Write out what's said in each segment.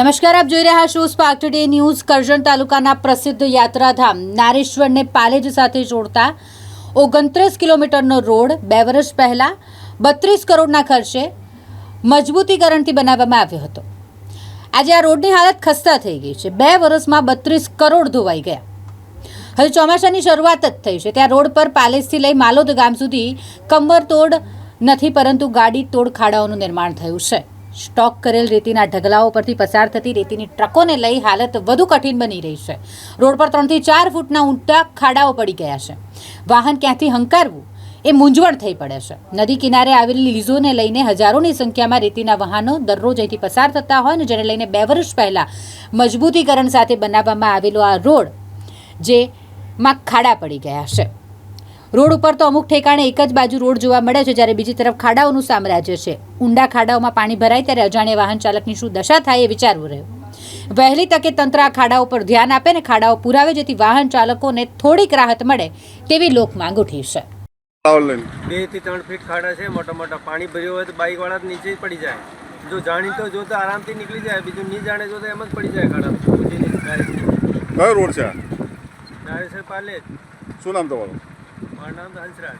નમસ્કાર, આપ જોઈ રહ્યા છો સ્પાર્ક ટુડે ન્યૂઝ કરજણ તાલુકાના પ્રસિદ્ધ યાત્રાધામ નારેશ્વરને પાલેજ સાથે જોડતા ઓગણત્રીસ કિલોમીટરનો રોડ બે વર્ષ પહેલાં બત્રીસ કરોડના ખર્ચે મજબૂતીકરણથી બનાવવામાં આવ્યો હતો. આજે આ રોડની હાલત ખસ્તા થઈ ગઈ છે. બે વર્ષમાં બત્રીસ કરોડ ધોવાઈ ગયા. હવે ચોમાસાની શરૂઆત જ થઈ છે. ત્યાં રોડ પર પાલેસથી લઈ માલોદ ગામ સુધી કમર તોડ નથી, પરંતુ ગાડી તોડ ખાડાઓનું નિર્માણ થયું છે. સ્ટોક કરેલ રેતીના ઢગલાઓ પરથી પસાર થતી રેતીની ટ્રકોને લઈ હાલત વધુ કઠિન બની રહી છે. રોડ પર ત્રણથી ચાર ફૂટના ઊંડા ખાડાઓ પડી ગયા છે. વાહન ક્યાંથી હંકારવું એ મૂંઝવણ થઈ પડે છે. નદી કિનારે આવેલી લીઝોને લઈને હજારોની સંખ્યામાં રેતીના વાહનો દરરોજ અહીંથી પસાર થતા હોય ને જેને લઈને બે વર્ષ પહેલાં મજબૂતીકરણ સાથે બનાવવામાં આવેલો આ રોડ, જે માં ખાડા પડી ગયા છે. રોડ ઉપર તો અમુક ઠેકાણે એક જ બાજુ રોડ જોવા મળે છે જ્યારે બીજી તરફ ખાડાઓનું સામ્રાજ્ય છે. ઊંડા ખાડાઓમાં પાણી ભરાય ત્યારે અજાણ્યા વાહન ચાલકની શું દશા થાય એ વિચારવું રહ્યું. વહેલી તકે તંત્ર આ ખાડાઓ પર ધ્યાન આપે ને ખાડાઓ પુરાવે જેથી વાહન ચાલકોને થોડીક રાહત મળે તેવી લોક માંગ ઉઠી છે. બેથી ત્રણ ફીટ ખાડા છે મોટા મોટા પાણી ભર્યું હોય તો બાઈક વાળા નીચે પડી જાય. જો જાણી તો જો તો આરામથી નીકળી જાય બીજું નહીં જાણે જો એમ જ પડી જાય ખાડા કયો રોડ છે ડાયરેક્ટ પાલે શું નામ તમારું? મારું નામ તો હંસરાજ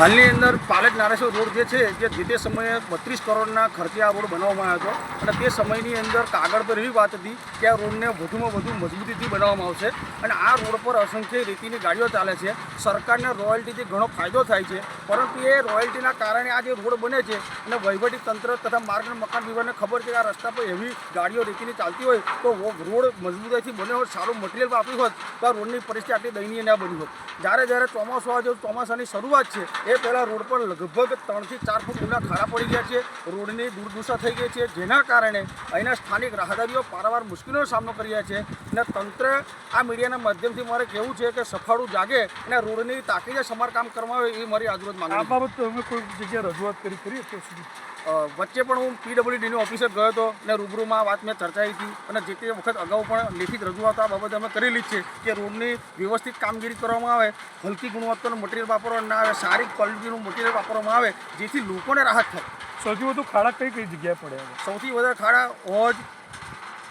હાલની અંદર પાલેજ નારેશ્વર રોડ જે છે, જે જે તે સમયે બત્રીસ કરોડના ખર્ચે આ રોડ બનાવવામાં આવ્યો હતો. અને તે સમયની અંદર કાગળ પર એવી વાત હતી કે આ રોડને વધુમાં વધુ મજબૂતીથી બનાવવામાં આવશે. અને આ રોડ પર અસંખ્ય રીતિની ગાડીઓ ચાલે છે. સરકારને રોયલ્ટીથી ઘણો ફાયદો થાય છે. પરંતુ એ રોયલ્ટીના કારણે આ જે રોડ બને છે અને વહીવટી તંત્ર તથા માર્ગ મકાન વિભાગને ખબર છે કે આ રસ્તા પર એવી ગાડીઓ, રીતિની ચાલતી હોય તો રોડ મજબૂતાઈથી બન્યો હોત સારું મટીરિયલ આપ્યું હોત તો આ રોડની પરિસ્થિતિ આટલી દયનીય ના બની હોત. જ્યારે જ્યારે ચોમાસું આવે ચોમાસાની શરૂઆત છે એ પહેલાં રોડ પર લગભગ ત્રણથી ચાર ફૂટ ઊંડા ખાડા પડી ગયા છે. રોડની દુર્દશા થઈ ગઈ છે જેના કારણે અહીંના સ્થાનિક રાહદારીઓ પારાવાર મુશ્કેલીનો સામનો કરી રહ્યા છે. અને તંત્ર આ મીડિયાના માધ્યમથી મારે કહેવું છે કે સફાળું જાગે અને રોડની તાકીદે સમારકામ કરવામાં આવે એ મારી આજરોજ આ માંગણી છે. બાબત અમે કોઈ જગ્યાએ રજૂઆત કરી કરી અત્યાર સુધી? વચ્ચે પણ હું પીડબ્લ્યુડીની ઓફિસે ગયો હતો અને રૂબરૂમાં આ વાત મેં ચર્ચાઈ હતી અને જે તે વખત અગાઉ પણ લેખિત રજૂઆત આ બાબતે અમે કરેલી જ છે કે રોડની વ્યવસ્થિત કામગીરી કરવામાં આવે હલકી ગુણવત્તાનું મટીરિયલ વાપરવામાં ના આવે સારી ક્વોલિટીનું મટીરિયલ વાપરવામાં આવે જેથી લોકોને રાહત થાય. સૌથી વધુ ખાડા કઈ કઈ જગ્યાએ પડે સૌથી વધારે ખાડા હોજ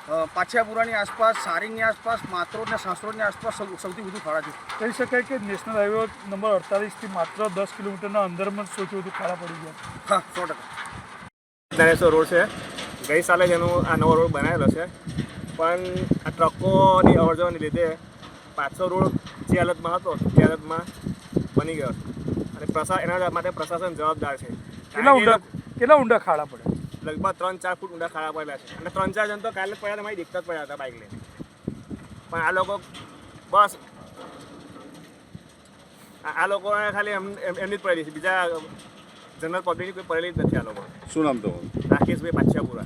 પાછાપુરાની પાછિયાપુરાની આસપાસ સારીની આસપાસ માત્રોડ અને સાસરોડની આસપાસ સૌથી વધુ ખાડા છે. કહી શકાય કે નેશનલ હાઈવે નંબર અડતાલીસથી માત્ર દસ કિલોમીટરના અંદરમાં જ સૌથી વધુ ખાડા પડી ગયા હા સો ટકા. નારેશ્વર રોડ છે. ગઈ સાલે જ એનો આ નવો રોડ બનાવેલો છે. પણ આ ટ્રકોની અવર જવરને લીધે પાછો રોડ જે હાલતમાં હતો તે હાલતમાં બની ગયો છે. અને પ્રશા એના માટે પ્રશાસન જવાબદાર છે. કેટલા ઊંડા કેટલા ઊંડા ખાડા પડે લગભગ ત્રણ ચાર ફૂટ ઊંડા ખાડા પડેલા છે. અને ત્રણ ચાર જણ તો કાલે જ પડ્યા હતા મારી દિક્કત પડ્યા હતા બાઇક લઈને. પણ આ લોકો બસ આ આ લોકોને ખાલી એમ એમ- એમની જ પડેલી છે. બીજા જનરલ પબ્લિકની કોઈ પડેલી જ નથી આ લોકો. શું નામ તો રાકેશભાઈ પાછાપુરા